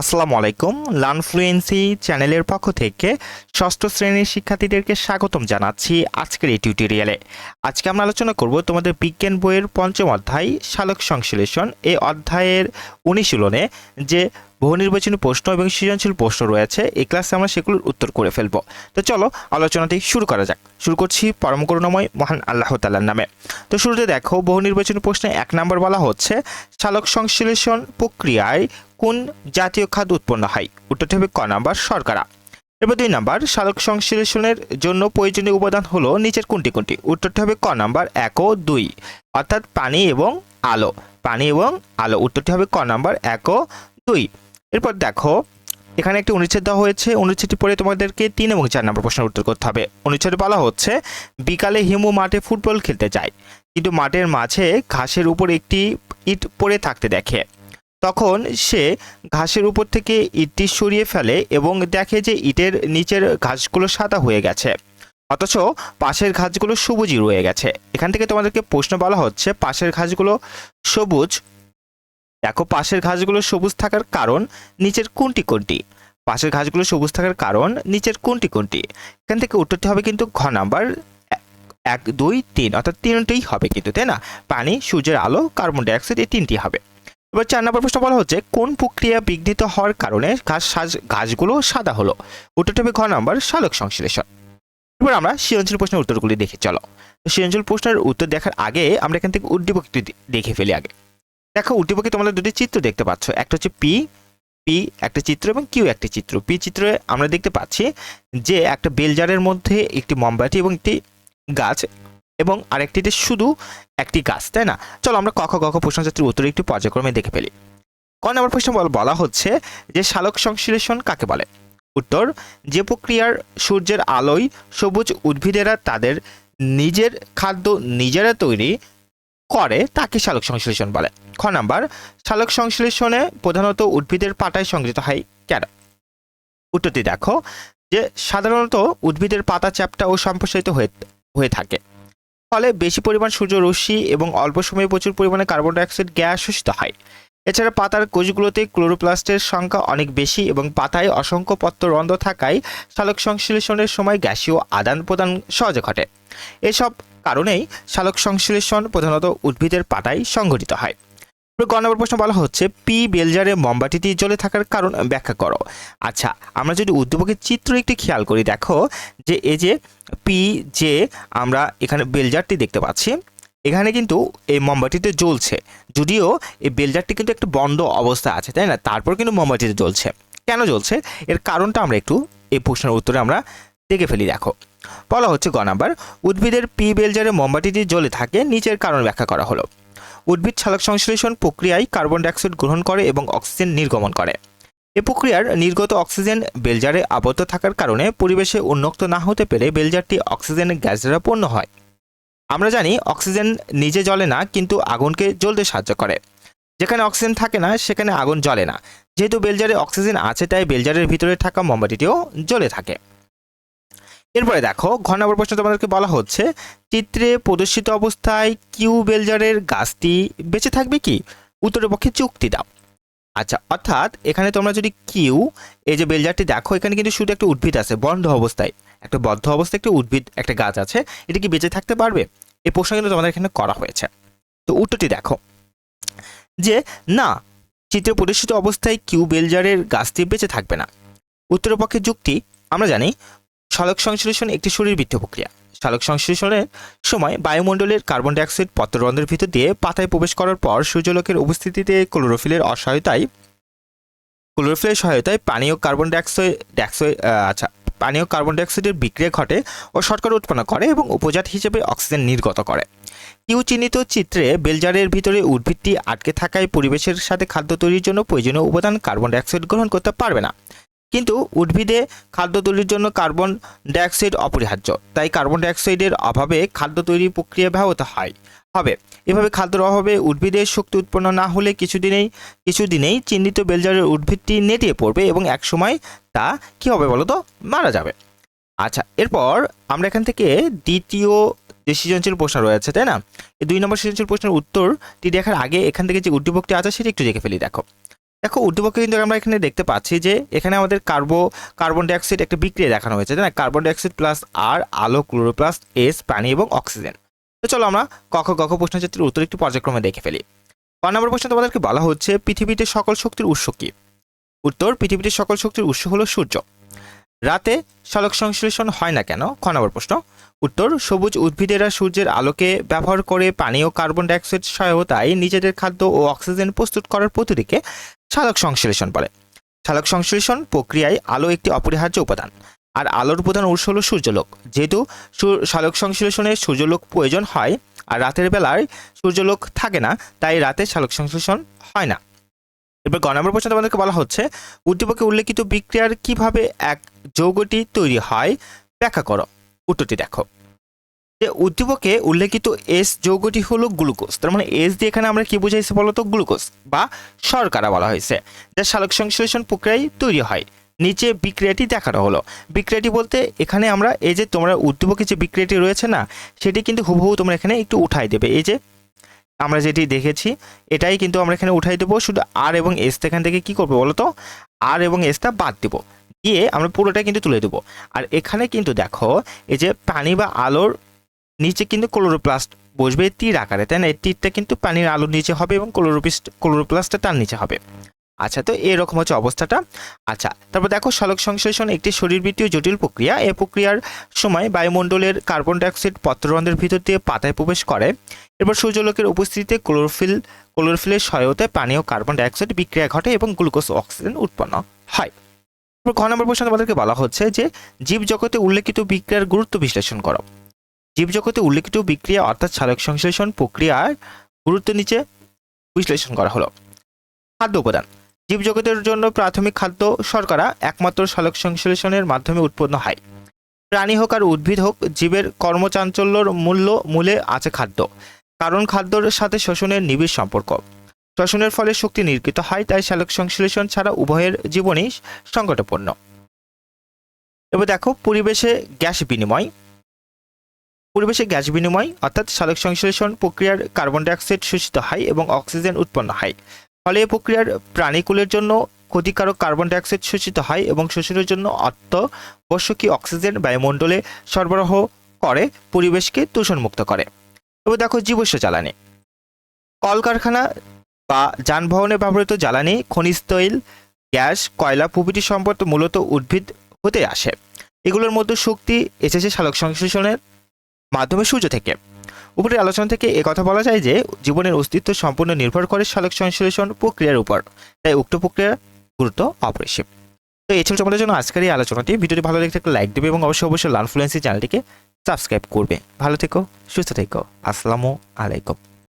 আসসালামু আলাইকুম। Learn fluency চ্যানেলের পক্ষ থেকে ষষ্ঠ শ্রেণির শিক্ষার্থীদেরকে স্বাগতম জানাচ্ছি আজকের এই টিউটোরিয়ালে। আজকে আমরা আলোচনা করব তোমাদের বিজ্ঞান বইয়ের পঞ্চম অধ্যায়, সালোক সংশ্লেষণ। এই অধ্যায়ের অনুশীলনে যে বহু নির্বাচনী প্রশ্ন এবং সৃজনশীল প্রশ্ন রয়েছে। এই ক্লাসে আমরা সেগুলোর উত্তর করে ফেলব। তো চলো, আলোচনাটি শুরু করা যাক। শুরু করছি পরম করুণাময় মহান আল্লাহ তাল্লার নামে। তো শুরুতে দেখো, বহু নির্বাচনী প্রশ্নে এক নম্বর বলা হচ্ছে, সালোক সংশ্লেষণ প্রক্রিয়ায় কোন জাতীয় খাদ্য উৎপন্ন হয়? উত্তরটি হবে ক নাম্বার, শর্করা। এবার দুই নাম্বার, সালোক সংশ্লেষণের জন্য প্রয়োজনীয় উপাদান হলো নিচের কোনটি কোনটি? উত্তরটি হবে ক নাম্বার, এক ও দুই। অর্থাৎ পানি এবং আলো। পানি এবং আলো। উত্তরটি হবে ক নাম্বার, এক ও দুই। এরপর দেখো, এখানে একটি অনুচ্ছেদ দেওয়া হয়েছে। অনুচ্ছেদটি পড়ে তোমাদেরকে তিন এবং চার নম্বর প্রশ্নের উত্তর করতে হবে। অনুচ্ছেদে বলা হচ্ছে, বিকালে হিমু মাঠে ফুটবল খেলতে যায়, কিন্তু মাঠের মাঝে ঘাসের উপর একটি ইট পড়ে থাকতে দেখে। তখন সে ঘাসের উপর থেকে ইটটি সরিয়ে ফেলে এবং দেখে যে ইটের নিচের ঘাসগুলো সাদা হয়ে গেছে। অথচ পাশের ঘাসগুলো সবুজই রয়ে গেছে। এখান থেকে তোমাদেরকে প্রশ্ন বলা হচ্ছে, পাশের ঘাসগুলো সবুজ দেখো, পাশের ঘাসগুলো সবুজ থাকার কারণ নিচের কোনটি কোনটি? পাশের ঘাসগুলো সবুজ থাকার কারণ নিচের কোনটি কোনটি? এখান থেকে উত্তরটি হবে কিন্তু ঘ নাম্বার। এক- দুই, তিন, অর্থাৎ তিনটেই হবে কিন্তু, তাই না? পানি, সূর্যের আলো, কার্বন ডাইঅক্সাইড, এই তিনটি হবে। এবার চার নম্বর প্রশ্ন বলা হচ্ছে, কোন প্রক্রিয়া বিঘ্নিত হওয়ার কারণে ঘাস, সাজ- ঘাসগুলো সাদা হলো? উত্তরটি হবে ঘ নাম্বার, সালোক সংশ্লেষণ। এবার আমরা সৃজনশীল প্রশ্নের উত্তরগুলি দেখে চলো। সৃজনশীল প্রশ্নের উত্তর দেখার আগে আমরা এখান থেকে উদ্দীপক দেখে ফেলি আগে। দেখো উদ্দীপকে তোমরা দুটি চিত্র দেখতে পাচ্ছ। একটা হচ্ছে পি পি একটা চিত্র এবং কিউ একটি চিত্র। পি চিত্রে আমরা দেখতে পাচ্ছি যে একটা বেলজারের মধ্যে একটি মোমবাতি এবং একটি গাছ এবং আরেকটিতে শুধু একটি গাছ, তাই না? চলো আমরা কখ কখ প্রশ্নযাত্রীর উত্তর একটু পর্যায়ক্রমে দেখে ফেলি। ক নম্বর প্রশ্ন বল- হচ্ছে যে সালোক সংশ্লেষণ কাকে বলে? উত্তর, যে প্রক্রিয়ার সূর্যের আলোয় সবুজ উদ্ভিদেরা তাদের নিজের খাদ্য নিজেরা তৈরি করে, তাকে সালোক সংশ্লেষণ বলে। খ নাম্বার সালোক সংশ্লেষণে প্রধানত উদ্ভিদের পাতায় সংযুক্ত হয় কেন? উত্তরটি দেখো, যে সাধারণত উদ্ভিদের পাতা চ্যাপ্টা ও সম্প্রসারিত হয়ে হয়ে থাকে। ফলে বেশি পরিমাণ সূর্য রশ্মি এবং অল্প সময়ে প্রচুর পরিমাণে কার্বন ডাইঅক্সাইড গ্যাস শোষিত হয়। এছাড়া পাতার কোষগুলোতে ক্লোরোপ্লাস্টের সংখ্যা অনেক বেশি এবং পাতায় অসংখ্য পত্ররন্ধ্র থাকায় সালোক সংশ্লেষণের সময় গ্যাসীয় আদান প্রদান সহজে ঘটে। এসব কারণেই সালোক সংশ্লেষণ প্রধানত উদ্ভিদের পাতায় সংঘটিত হয়। গ নম্বর প্রশ্ন বলা হচ্ছে পি বেলজারে মোমবাতিটি জ্বলে থাকার কারণ ব্যাখ্যা করো। আচ্ছা আমরা যদি উদ্দীপকের চিত্র একটি খেয়াল করি, দেখো যে এই যে পি যে আমরা এখানে বেলজারটি দেখতে পাচ্ছি। এখানে কিন্তু এই মোমবাতিতে জ্বলছে। যদিও এই বেলজারটি কিন্তু একটু বন্ধ অবস্থা আছে, তাই না? তারপর কিন্তু মোমবাতিতে জ্বলছে। কেন জ্বলছে? এর কারণটা আমরা একটু এই প্রশ্নের উত্তরে আমরা দেখে ফেলি, দেখো। বলা হচ্ছে গ নাম্বার, উদ্ভিদের পি বেলজারে মোমবাতিটি জ্বলে থাকে, নিচের কারণ ব্যাখ্যা করা হলো। উদ্ভিদ সালোক সংশ্লেষণ প্রক্রিয়ায় কার্বন ডাইঅক্সাইড গ্রহণ করে এবং অক্সিজেন নির্গমন করে। এ প্রক্রিয়ার নির্গত অক্সিজেন বেলজারে আবদ্ধ থাকার কারণে পরিবেশে উন্মুক্ত না হতে পেরে বেলজারটি অক্সিজেনের গ্যাস দ্বারা পূর্ণ হয়। আমরা জানি অক্সিজেন নিজে জ্বলে না, কিন্তু আগুনকে জ্বলতে সাহায্য করে। যেখানে অক্সিজেন থাকে না, সেখানে আগুন জ্বলে না। যেহেতু বেলজারে অক্সিজেন আছে, তাই বেলজারের ভিতরে থাকা মোমবাতিটিও জ্বলে থাকে। এরপরে দেখো, ঘ নম্বর প্রশ্ন তোমাদেরকে বলা হচ্ছে, চিত্রে প্রদর্শিত অবস্থায় কিউ বেলজারের গাছটি বেঁচে থাকবে কি? উত্তরের পক্ষে চুক্তি দাও। আচ্ছা অর্থাৎ এখানে তোমরা যদি কিউ, এই যে বেলজারটি দেখো, এখানে কিন্তু শুধু একটা উদ্ভিদ আছে, বন্ধ অবস্থায়। একটা বদ্ধ অবস্থায় একটা উদ্ভিদ, একটা গাছ আছে, এটা কি বেঁচে থাকতে পারবে? এই প্রশ্ন কিন্তু তোমাদের এখানে করা হয়েছে। তো উত্তরটি দেখো, যে না, চিত্রে প্রদর্শিত অবস্থায় কিউ বেলজারের গাছটি বেঁচে থাকবে না। উত্তরের পক্ষে যুক্তি, আমরা জানি সালোক সংশ্লেষণ একটি শরীরবৃত্তীয় প্রক্রিয়া। সালোক সংশ্লেষণের সময় বায়ুমণ্ডলের কার্বন ডাইঅক্সাইড পত্ররন্ধ্রের ভিতর দিয়ে পাতায় প্রবেশ করার পর সূর্যলোকের উপস্থিতিতে ক্লোরোফিলের অসহায়তায় ক্লোরোফিলের সহায়তায় পানীয় কার্বন ডাইঅক্সাইড ডাইঅক্সাইড আচ্ছা পানীয় কার্বন ডাইঅক্সাইডের বিক্রিয়া ঘটে ও শর্করা উৎপন্ন করে এবং উপজাত হিসেবে অক্সিজেন নির্গত করে। কিউ চিহ্নিত চিত্রে বেলজারের ভিতরে উদ্ভিদটি আটকে থাকায় পরিবেশের সাথে খাদ্য তৈরির জন্য প্রয়োজনীয় উপাদান কার্বন ডাইঅক্সাইড গ্রহণ করতে পারবে না। কিন্তু উদ্ভিদে খাদ্য তৈরির জন্য কার্বন ডাইঅক্সাইড অপরিহার্য, তাই কার্বন ডাইঅক্সাইডের অভাবে খাদ্য তৈরি প্রক্রিয়া ব্যাহত হয়। হবে, এভাবে খাদ্যের অভাবে উদ্ভিদের শক্তি উৎপন্ন না হলে কিছুদিনেই কিছুদিনেই চিহ্নিত বেলজারের উদ্ভিদটি নেটিয়ে পড়বে এবং একসময় তা কি হবে বলো তো? মারা যাবে। আচ্ছা এরপর আমরা এখান থেকে দ্বিতীয় যে সৃজনশীল প্রশ্ন রয়েছে, তাই না? এই দুই নম্বর সৃজনশীল প্রশ্নের উত্তরটি দেখার আগে এখান থেকে যে উদ্দীপকটি আছে সেটি একটু দেখে ফেলি, দেখো। দেখো উদ্দীপকে কিন্তু আমরা এখানে দেখতে পাচ্ছি যে এখানে আমাদের কার্বো, কার্বন ডাইঅক্সাইড একটা বিক্রিয়া দেখানো হয়েছে, তাই না? কার্বন ডাইঅক্সাইড প্লাস আর, আলো ক্লোরোপ্লাস্ট এস, পানি এবং অক্সিজেন। তো চলো আমরা কখ কখ প্রশ্নচিত্রের উত্তর একটু পর্যায়ক্রমে দেখে ফেলি। ক নম্বর প্রশ্ন তোমাদেরকে বলা হচ্ছে, পৃথিবীতে সকল শক্তির উৎস কি? উত্তর, পৃথিবীতে সকল শক্তির উৎস হলো সূর্য। রাতে সালোক সংশ্লেষণ হয় না কেন? খ নম্বর প্রশ্ন। উত্তর, সবুজ উদ্ভিদেরা সূর্যের আলোকে ব্যবহার করে পানি ও কার্বন ডাইঅক্সাইড সহায়তায় নিজেদের খাদ্য ও অক্সিজেন প্রস্তুত করার পদ্ধতিকে সালোক সংশ্লেষণ বলে। সালোক সংশ্লেষণ প্রক্রিয়ায় আলো একটি অপরিহার্য উপাদান, আর আলোর প্রধান উৎস হল সূর্যলোক। যেহেতু সালোক সংশ্লেষণে সূর্যলোক প্রয়োজন হয়, আর রাতের বেলায় সূর্যলোক থাকে না, তাই রাতে সালোক সংশ্লেষণ হয় না। এবার গ নম্বর প্রশ্ন তোমাদেরকে বলা হচ্ছে, উদ্দীপকে উল্লেখিত বিক্রিয়ার কীভাবে এক যৌগটি তৈরি হয়, ব্যাখ্যা করো। উত্তরটি দেখো। যে উদ্দীপকে উল্লেখিত এস যৌগটি হলো গ্লুকোজ। তার মানে এস দিয়ে এখানে আমরা কি বুঝাইছি বলতো? গ্লুকোজ বা শর্করা বলা হয়েছে, যা সালোক সংশ্লেষণ প্রক্রিয়ায় তৈরি হয়। নিচে বিক্রিয়াটি দেখানো হলো। বিক্রিয়াটি বলতে এখানে আমরা এই যে তোমরা উদ্দীপকে যে বিক্রিয়াটি রয়েছে না, সেটি কিন্তু হুবহু তোমরা এখানে একটু উঠাই দেবে। এই যে আমরা যেটি দেখেছি, এটাই কিন্তু আমরা এখানে উঠাই দেবো। শুধু আর এবং এস এখান থেকে কি করব বলো তো আর এবং এসটা বাদ দেবো। দিয়ে আমরা পুরোটা কিন্তু তুলে দেবো। আর এখানে কিন্তু দেখো, এই যে পানি বা আলোর নিচে কিন্তু ক্লোরোপ্লাস্ট বসবে তীর আকারে, তাই না? এই তীরটা কিন্তু পানির আলোর নিচে হবে এবং ক্লোরোপিস্ট ক্লোরোপ্লাস্টটা তার নিচে হবে। আচ্ছা তো এরকম হচ্ছে অবস্থাটা। আচ্ছা তারপর দেখো সালোক সংশ্লেষণ একটি শরীরবৃত্তীয় জটিল প্রক্রিয়া। এই প্রক্রিয়ার সময় বায়ুমণ্ডলের কার্বন ডাইঅক্সাইড পত্ররন্ধ্রের ভিতর দিয়ে পাতায় প্রবেশ করে। এরপর সূর্যলোকের উপস্থিতিতে ক্লোরোফিল, ক্লোরোফিলের সহায়তায় পানি ও কার্বন ডাইঅক্সাইড বিক্রিয়া ঘটে এবং গ্লুকোজ অক্সিজেন উৎপন্ন হয়। খ নম্বর প্রশ্ন আমাদেরকে বলা হচ্ছে যে জীবজগতে উল্লেখিত বিক্রিয়ার গুরুত্ব বিশ্লেষণ করো। জীবজগতে উল্লেখিত বিক্রিয়া অর্থাৎ সালোক সংশ্লেষণ প্রক্রিয়ার গুরুত্ব নিচে বিশ্লেষণ করা হলো। খাদ্য উপাদান। জীবজগতের জন্য প্রাথমিক খাদ্য শর্করা একমাত্র সালোক সংশ্লেষণের মাধ্যমে উৎপন্ন হয়। প্রাণী হোক আর উদ্ভিদ হোক, জীবের কর্মচাঞ্চল্যর মূল্য মূলে আছে খাদ্য। কারণ খাদ্যর সাথে শোষণের নিবিড় সম্পর্ক। শ্বসনের ফলে শক্তি নির্গিত হয়, তাই সালোক সংশ্লেষণ ছাড়া উভয়ের জীবনই সংকটপূর্ণ। এবার দেখো, পরিবেশে গ্যাস বিনিময়। পরিবেশে গ্যাস বিনিময়, অর্থাৎ সালোক সংশ্লেষণ প্রক্রিয়ার কার্বন ডাইঅক্সাইড শোষিত হয় এবং অক্সিজেন উৎপন্ন হয়। ফলে এই প্রক্রিয়ার প্রাণীকুলের জন্য ক্ষতিকারক কার্বন ডাইঅক্সাইড শোষিত হয় এবং শোষণের জন্য অত্যাবশ্যকীয় অক্সিজেন বায়ুমণ্ডলে সরবরাহ করে, পরিবেশকে দূষণমুক্ত করে। এবার দেখো, জীবস্ব জ্বালানি। কলকারখানা বা যানবাহনে ব্যবহৃত জ্বালানি, খনিজ তৈল, গ্যাস, কয়লা প্রভৃতি সম্পদ মূলত উদ্ভিদ হতে আসে। এগুলোর মধ্যে শক্তি, এসেছে সালোক সংশ্লেষণের মাধ্যমে সূর্য থেকে। উপরের আলোচনা থেকে কথা বলা যায় যে, জীবনের অস্তিত্ব সম্পূর্ণ নির্ভর করে সালোক সংশ্লেষণ প্রক্রিয়ার উপর। তাই উক্ত প্রক্রিয়ার গুরুত্ব অপরিসীম। তো এই ছিল তোমাদের জন্য আজকের এই আলোচনাটি। ভিডিওটি ভালো লেগে থাকলে লাইক দেবে এবং অবশ্যই অবশ্যই লানফ্লুয়েন্সি চ্যানেলটিকে সাবস্ক্রাইব করবে। ভালো থেকো, সুস্থ থেকো। আসসালামু আলাইকুম।